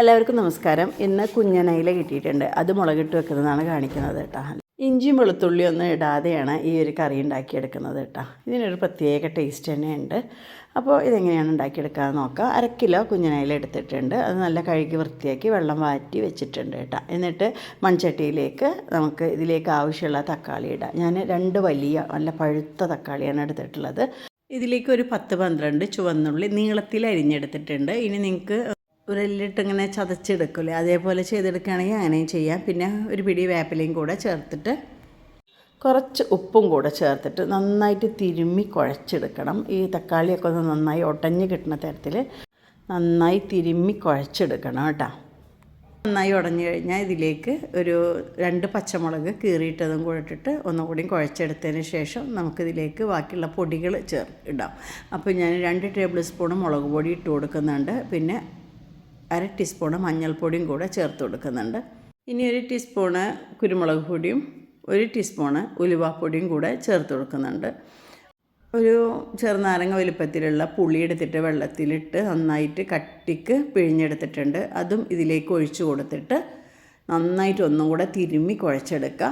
എല്ലാവർക്കും നമസ്കാരം. ഇന്ന് കുഞ്ഞനയില കിട്ടിയിട്ടുണ്ട്. അത് മുളകിട്ട് വെക്കുന്നതാണ് കാണിക്കുന്നത് കേട്ടോ. ഇഞ്ചിയും വെളുത്തുള്ളിയും ഒന്നും ഇടാതെയാണ് ഈ ഒരു കറി ഉണ്ടാക്കിയെടുക്കുന്നത് കേട്ടോ. ഇതിനൊരു പ്രത്യേക ടേസ്റ്റ് തന്നെയുണ്ട്. അപ്പോൾ ഇതെങ്ങനെയാണ് ഉണ്ടാക്കിയെടുക്കാമെന്ന് നോക്കാം. അര കിലോ കുഞ്ഞനയില എടുത്തിട്ടുണ്ട്. അത് നല്ല കഴുകി വൃത്തിയാക്കി വെള്ളം വാറ്റി വെച്ചിട്ടുണ്ട് കേട്ടോ. എന്നിട്ട് മൺചട്ടിയിലേക്ക് നമുക്ക് ഇതിലേക്ക് ആവശ്യമുള്ള തക്കാളി ഇടാം. ഞാൻ രണ്ട് വലിയ നല്ല പഴുത്ത തക്കാളിയാണ് എടുത്തിട്ടുള്ളത്. ഇതിലേക്ക് ഒരു പത്ത് പന്ത്രണ്ട് ചുവന്നുള്ളി നീളത്തിൽ അരിഞ്ഞെടുത്തിട്ടുണ്ട്. ഇനി നിങ്ങൾക്ക് ഉരലിട്ട് ഇങ്ങനെ ചതച്ചെടുക്കില്ലേ അതേപോലെ ചെയ്തെടുക്കുകയാണെങ്കിൽ അങ്ങനെയും ചെയ്യാം. പിന്നെ ഒരു പിടി വേപ്പിലയും കൂടെ ചേർത്തിട്ട് കുറച്ച് ഉപ്പും കൂടെ ചേർത്തിട്ട് നന്നായിട്ട് തിരുമ്മി കുഴച്ചെടുക്കണം. ഈ തക്കാളിയൊക്കെ ഒന്ന് നന്നായി ഉടഞ്ഞ് കിട്ടുന്ന തരത്തിൽ നന്നായി തിരുമ്മി കുഴച്ചെടുക്കണം കേട്ടോ. നന്നായി ഉടഞ്ഞു കഴിഞ്ഞാൽ ഇതിലേക്ക് ഒരു രണ്ട് പച്ചമുളക് കീറിയിട്ടതും കൂടെ ഇട്ടിട്ട് ഒന്നുകൂടി കുഴച്ചെടുത്തതിന് ശേഷം നമുക്കിതിലേക്ക് ബാക്കിയുള്ള പൊടികൾ ചേർ ഇടാം അപ്പോൾ ഞാൻ രണ്ട് ടേബിൾ സ്പൂൺ മുളക് പൊടി ഇട്ട് കൊടുക്കുന്നുണ്ട്. പിന്നെ അര ടീസ്പൂണ് മഞ്ഞൾപ്പൊടിയും കൂടെ ചേർത്ത് കൊടുക്കുന്നുണ്ട്. ഇനി ഒരു ടീസ്പൂണ് കുരുമുളക് പൊടിയും ഒരു ടീസ്പൂണ് ഉലുവാപ്പൊടിയും കൂടെ ചേർത്ത് കൊടുക്കുന്നുണ്ട്. ഒരു ചെറുനാരങ്ങ വലുപ്പത്തിലുള്ള പുളി എടുത്തിട്ട് വെള്ളത്തിലിട്ട് നന്നായിട്ട് കട്ടിക്ക് പിഴിഞ്ഞെടുത്തിട്ടുണ്ട്. അതും ഇതിലേക്ക് ഒഴിച്ചു കൊടുത്തിട്ട് നന്നായിട്ട് ഒന്നും കൂടെ തിരുമ്മി കുഴച്ചെടുക്കുക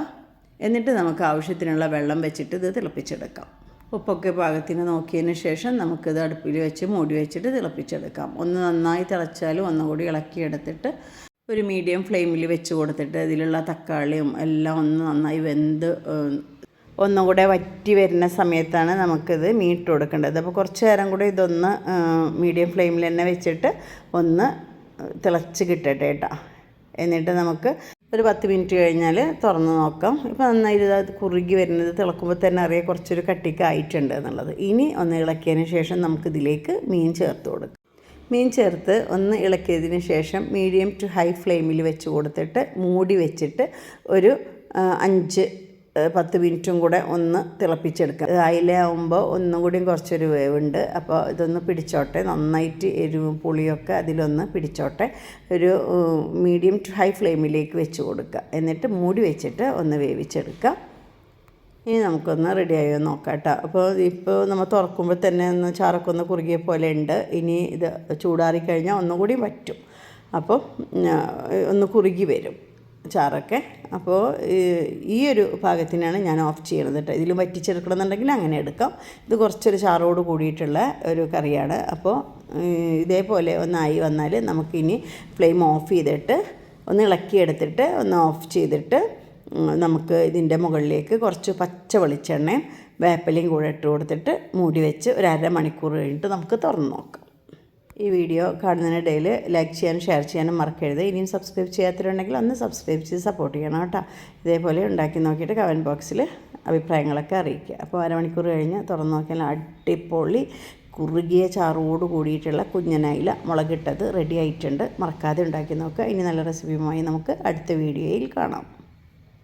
എന്നിട്ട് നമുക്ക് ആവശ്യത്തിനുള്ള വെള്ളം വെച്ചിട്ട് ഇത് തിളപ്പിച്ചെടുക്കാം. ഉപ്പൊക്കെ പാകത്തിന് നോക്കിയതിന് ശേഷം നമുക്കിത് അടുപ്പിൽ വെച്ച് മൂടി വെച്ചിട്ട് തിളപ്പിച്ചെടുക്കാം. ഒന്ന് നന്നായി തിളച്ചാലും ഒന്നുകൂടി ഇളക്കിയെടുത്തിട്ട് ഒരു മീഡിയം ഫ്ലെയിമിൽ വെച്ച് കൊടുത്തിട്ട് ഇതിലുള്ള തക്കാളിയും എല്ലാം ഒന്ന് നന്നായി വെന്ത് ഒന്നുകൂടെ വറ്റി വരുന്ന സമയത്താണ് നമുക്കിത് മീട്ട് കൊടുക്കേണ്ടത്. അപ്പോൾ കുറച്ച് നേരം കൂടി ഇതൊന്ന് മീഡിയം ഫ്ലെയിമിൽ തന്നെ വെച്ചിട്ട് ഒന്ന് തിളച്ച് കിട്ടട്ടെ കേട്ടോ. എന്നിട്ട് നമുക്ക് ഒരു പത്ത് മിനിറ്റ് കഴിഞ്ഞാൽ തുറന്ന് നോക്കാം. ഇപ്പോൾ നന്നായിട്ട് അത് കുറുകി വരുന്നത് തിളക്കുമ്പോൾ തന്നെ അറിയാം കുറച്ചൊരു കട്ടിക്ക് ആയിട്ടുണ്ട് എന്നുള്ളത്. ഇനി ഒന്ന് ഇളക്കിയതിന് ശേഷം നമുക്കിതിലേക്ക് മീൻ ചേർത്ത് കൊടുക്കാം. മീൻ ചേർത്ത് ഒന്ന് ഇളക്കിയതിന് ശേഷം മീഡിയം ടു ഹൈ ഫ്ലെയിമിൽ വെച്ച് കൊടുത്തിട്ട് മൂടി വെച്ചിട്ട് ഒരു അഞ്ച് പത്ത് മിനിറ്റും കൂടെ ഒന്ന് തിളപ്പിച്ചെടുക്കാം. അയിലാവുമ്പോൾ ഒന്നും കൂടിയും കുറച്ചൊരു വേവുണ്ട്. അപ്പോൾ ഇതൊന്ന് പിടിച്ചോട്ടെ. നന്നായിട്ട് എരിവും പുളിയൊക്കെ അതിലൊന്ന് പിടിച്ചോട്ടെ. ഒരു മീഡിയം ടു ഹൈ ഫ്ലെയിമിലേക്ക് വെച്ച് കൊടുക്കുക. എന്നിട്ട് മൂടി വെച്ചിട്ട് ഒന്ന് വേവിച്ചെടുക്കുക ഇനി നമുക്കൊന്ന് റെഡിയായോ നോക്കാം കേട്ടോ. അപ്പോൾ ഇപ്പോൾ നമ്മൾ തുറക്കുമ്പോൾ തന്നെ ഒന്ന് ചാറക്കൊന്ന് കുറുകിയ പോലെ ഉണ്ട്. ഇനി ഇത് ചൂടാറിക്കഴിഞ്ഞാൽ ഒന്നുകൂടി പറ്റും അപ്പോൾ ഒന്ന് കുറുകി വരും. ചാറൊക്കെ. അപ്പോൾ ഈ ഒരു പാകത്തിനാണ് ഞാൻ ഓഫ് ചെയ്യണത് കേട്ടോ ഇതിൽ വറ്റിച്ചെടുക്കണമെന്നുണ്ടെങ്കിൽ അങ്ങനെ എടുക്കാം. ഇത് കുറച്ചൊരു ചാറോട് കൂടിയിട്ടുള്ള ഒരു കറിയാണ്. അപ്പോൾ ഇതേപോലെ ഒന്നായി വന്നാൽ നമുക്കിനി ഫ്ലെയിം ഓഫ് ചെയ്തിട്ട് ഒന്ന് ഇളക്കിയെടുത്തിട്ട് ഒന്ന് ഓഫ് ചെയ്തിട്ട് നമുക്ക് ഇതിന്റെ മുകളിലേക്ക് കുറച്ച് പച്ച വെളിച്ചെണ്ണയും വേപ്പലയും കൂടെ ഇട്ട് കൊടുത്തിട്ട് മൂടി വെച്ച് ഒരു അരമണിക്കൂർ കഴിഞ്ഞിട്ട് നമുക്ക് തുറന്ന് നോക്കാം. ഈ വീഡിയോ കാണുന്നതിനിടയിൽ ലൈക്ക് ചെയ്യാനും ഷെയർ ചെയ്യാനും മറക്കരുത്. ഇനിയും സബ്സ്ക്രൈബ് ചെയ്യാത്തവരുണ്ടെങ്കിൽ ഒന്ന് സബ്സ്ക്രൈബ് ചെയ്ത് സപ്പോർട്ട് ചെയ്യണം കേട്ടോ. ഇതേപോലെ ഉണ്ടാക്കി നോക്കിയിട്ട് കമന്റ് ബോക്സിൽ അഭിപ്രായങ്ങളൊക്കെ അറിയിക്കുക. അപ്പോൾ അരമണിക്കൂർ കഴിഞ്ഞ് തുറന്നു നോക്കിയാൽ അടിപൊളി കുറുകിയ ചാറോട് കൂടിയിട്ടുള്ള കുഞ്ഞനായില മുളകിട്ടത് റെഡി ആയിട്ടുണ്ട്. മറക്കാതെ ഉണ്ടാക്കി നോക്കുക. ഇനി നല്ല റെസിപ്പിയുമായി നമുക്ക് അടുത്ത വീഡിയോയിൽ കാണാം.